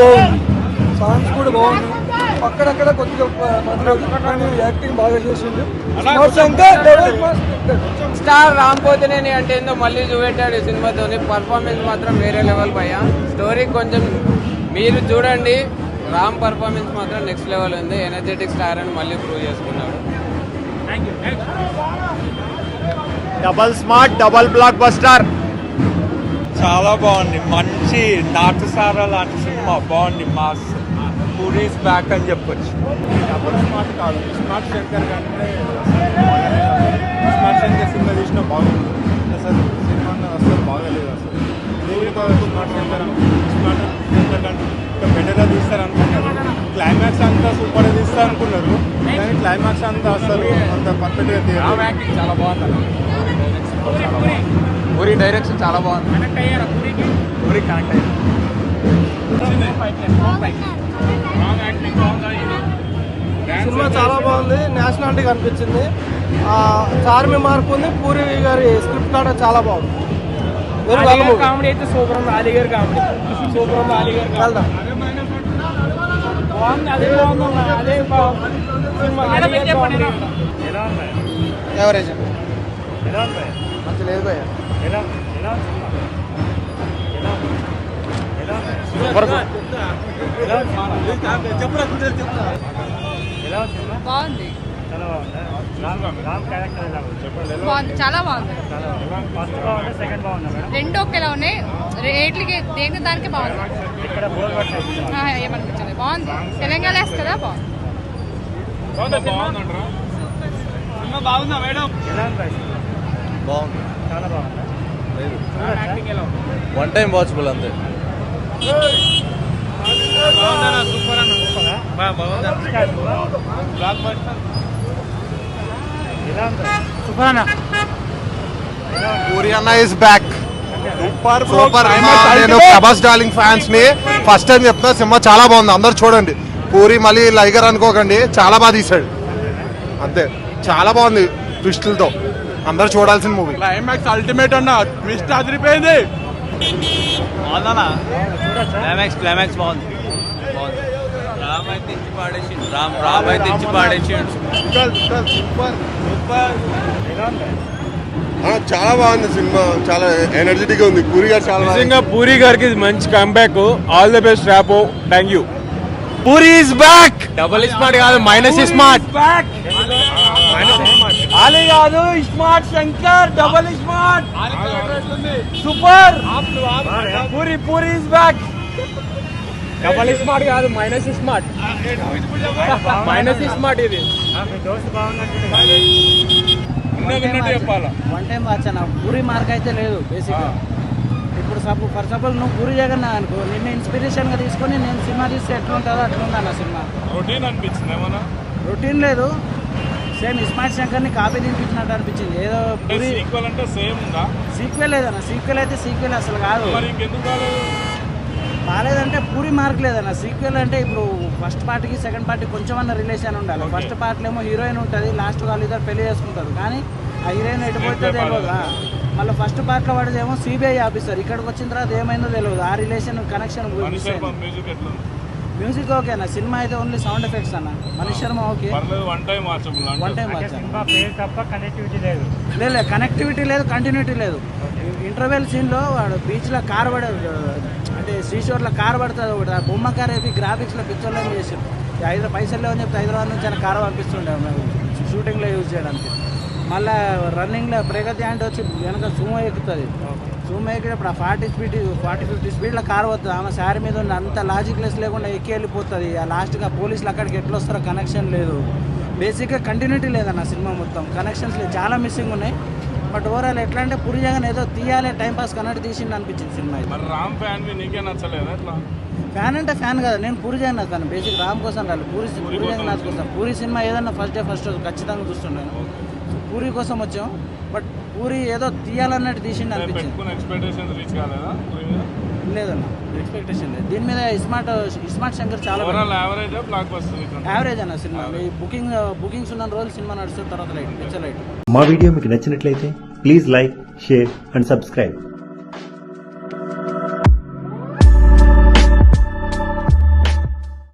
బాగుంది. సాంగ్స్ కూడా బాగుంది అక్కడక్కడ కొద్దిగా యాక్టింగ్ బాగా మాస్టర్ స్టార్ రామ్ పోతినేని అంటే ఏందో మళ్ళీ చూపెట్టాడు ఈ సినిమాతోని పర్ఫార్మెన్స్ మాత్రం వేరే లెవెల్ భయ్య. స్టోరీ కొంచెం మీరు చూడండి. రామ్ పర్ఫార్మెన్స్ మాత్రం నెక్స్ట్ లెవెల్ ఉంది. ఎనర్జెటిక్ స్టార్ అని మళ్ళీ ప్రూవ్ చేసుకున్నాడు. Double smart double blockbuster చాలా బాగుంది. మంచి నాటుసారా లాంటి సినిమా బాగుంది మాస్ పూరీస్ బ్యాక్ అని చెప్పొచ్చు. స్మార్ట్ కాదు. స్మార్ట్ శంకర్ కంటే స్మార్ట్ శంకర్ సినిమా తీసిన బాగుంది. అసలు సినిమా అసలు బాగలేదు అసలు. దేవుడితో స్మార్ట్ శంకర్ స్మార్ట్ శంకర్ కంటే ఇంకా బెటర్గా తీస్తారు అనుకున్నారు క్లైమాక్స్ అంతా సూపర్ తీస్తారు అనుకున్నారు కానీ క్లైమాక్స్ అంతా అసలు అంత పర్ఫెక్ట్గా తీయాలి చాలా బాగుంది పూరి డైరెక్షన్ చాలా బాగుంది. పూరి కనెక్ట్ అయ్యారు సినిమా చాలా బాగుంది. నేషనాలిటీ కనిపించింది. ఆ, చార్మి మార్క్ ఉంది. పూరి గారి స్క్రిప్ట్ కూడా చాలా బాగుంది. కామెడీ అయితే సూపర్ ఉంది. అలీ గారి కామెడీ. సూపర్ ఉంది అలీ గారి వెళ్దాం. బాగుంది. అదే బాగుంది. బాగుంది. ఎవరేజ్ ఎలా మంచి లేదు భయ్య. ఎలా? ఎలా సెకండ్ బాగుందా. మేడం? రెండు ఒకేలా ఉన్నాయి. రేట్లకి దేనికి దానికి బాగుంది. ఏమనిపించలేదు. బాగుంది. తెలంగాణ బాగుంది. సినిమా? బాగుందా మేడం? ఎలా ఉంది రైస్? బాగుంది. చాలా బాగుందా? యాక్టింగ్ ఎలా ఉంది వన్ టైం వాచబుల్ అంతే. బాగుందన్న సూపర్ అన్న ఎలా ఉంది సూపర్ అన్న పూరి అన్న ఇస్ బ్యాక్ సూపర్ సూపర్ నేను ప్రభాస్ డార్లింగ్ ఫ్యాన్స్ని ఫస్ట్ టైం చెప్తున్నా సినిమా చాలా బాగుంది అందరు చూడండి. పూరి మళ్ళీ లైగర్ అనుకోకండి చాలా బాగా తీశాడు. అంతే చాలా బాగుంది ట్విస్టులతో అందరు చూడాల్సిన మూవీ క్లైమాక్స్ అల్టిమేట్ అన్న ట్విస్ట్ అదిరిపోయింది. క్లైమాక్స్ క్లైమాక్స్ బాగుంది. బాగుంది. రామ్ అయితే ఇచ్చి పాడేసిండు. రామ్ రామ్ అయితే ఇచ్చి పాడేసిండు చాలా బాగుంది సినిమా. చాలా ఎనర్జెటిక్ ఉంది. పూరి గారు చాలా నిజంగా పూరి గారికి మంచి comeback all the best Rapo thank you Puri is back double smart కాదు మైనస్ స్మార్ట్ అలీ కాదు smart Shankar double smart. Super. Puri Puri is back double smart కాదు మైనస్ స్మార్ట్ మైనస్ స్మార్ట్ ఇది. వన్ టైం వచ్చాను Puri mark అయితే లేదు basic ఇప్పుడు suppose for suppose నువ్వు పూరి జగన్ అనుకో నిన్ను ఇన్స్పిరేషన్గా తీసుకొని నేను సినిమా తీస్తే ఎట్లుంటుందో అట్లుంది అన్న సినిమా. రొటీన్ అనిపించింది ఏమన్నా రొటీన్ లేదు. సేమ్ ఇస్మార్ట్ శంకర్ని కాపీ తినిపించినట్టు అనిపించింది. ఏదో పూరి ఈక్వల్ అంటే సేమ్ ఉందా? సీక్వెల్ లేదన్న సీక్వెల్ అయితే సీక్వెల్ అసలు కాదు. బాగాలేదంటే పూరి మార్క్ లేదన్న. సీక్వెల్ అంటే ఇప్పుడు ఫస్ట్ పార్ట్కి సెకండ్ పార్ట్కి కొంచెం అన్న రిలేషన్ ఉండాలి. ఫస్ట్ పార్ట్లో ఏమో హీరోయిన్ ఉంటుంది లాస్ట్ వాళ్ళు ఇద్దరు పెళ్ళి చేసుకుంటారు. కానీ ఆ హీరోయిన్ ఎటుపోతే తెలియదు మళ్ళీ ఫస్ట్ పార్ట్లో పడేది ఏమో సిబిఐ ఆఫీసర్ ఇక్కడికి వచ్చిన తర్వాత ఏమైందో తెలియదు ఆ రిలేషన్ కనెక్షన్ మ్యూజిక్ ఓకే అన్న సినిమా అయితే ఓన్లీ సౌండ్ ఎఫెక్ట్స్ అన్న. Manish Sharma okay. One time watchable one time తప్ప కనెక్టివిటీ లేదు. లేదు కనెక్టివిటీ లేదు కంటిన్యూటీ లేదు. ఇంటర్వెల్ సీన్లో వాడు బీచ్లో కార్ పడే అంటే శ్రీశోర్లో కార్ పడుతుంది ఒకటి. ఆ బొమ్మ కార్ వేపి గ్రాఫిక్స్లో పిక్చర్లో చేసారు హైదరాబాద్ పైసలు లేవని చెప్తే హైదరాబాద్ నుంచి ఆయన కార్ పంపిస్తుండే షూటింగ్లో యూజ్ చేయడానికి. మళ్ళీ రన్నింగ్లో ప్రగతి అంటే వచ్చి వెనక సూమో ఎక్కుతుంది. సూమో ఎక్కినప్పుడు ఆ ఫార్టీ స్పీడ్ ఫార్టీ ఫిఫ్టీ స్పీడ్లో కార్ వస్తుంది ఆమె శారీ మీద ఉన్న అంత లాజిక్ లెస్ లేకుండా ఎక్కి వెళ్ళిపోతుంది. ఆ లాస్ట్గా పోలీసులు అక్కడికి ఎట్లా వస్తారో కనెక్షన్ లేదు. బేసిక్గా కంటిన్యూటీ లేదన్న సినిమా మొత్తం. కనెక్షన్స్ లేదు చాలా మిస్సింగ్ ఉన్నాయి. బట్ ఓవరాల్ ఎట్లా అంటే పురి జగన్ ఏదో తీయాలి టైం పాస్ కన్నట్టు తీసింది అనిపించింది సినిమా మరి రామ్ ఫ్యాన్ నీకే నచ్చలేదు ఫ్యాన్ అంటే ఫ్యాన్ కదా. నేను పూరి జగన్ నచ్చాను బేసిక్ రామ్ కోసం రాలి పూరి పూరి జగన్ నాథ్ కోసం పూరి సినిమా ఏదన్నా ఫస్ట్ డే ఫస్ట్ ఖచ్చితంగా చూస్తుంటాను. పూరి కోసం వచ్చాం. బట్ పూరి ఏదో తీయాలన్నట్టు తీసింది అనిపించింది. పెట్టుకున్న ఎక్స్పెక్టేషన్స్ రీచ్ కాలేదా లేదన్న ఎక్స్పెక్టేషన్ లేదు. దీని మీద ఇస్మార్ట్ ఇస్మార్ట్ శంకర్ చాలా యావరేజ్ బ్లాక్ బస్టర్ యావరేజ్ అన్న సినిమా. ఈ బుకింగ్ బుకింగ్స్ ఉన్న రోజులు సినిమా నడుస్తుంది తర్వాత లైట్ పిక్చర్ లైట్. మా వీడియో మీకు నచ్చినట్లయితే please like share and subscribe.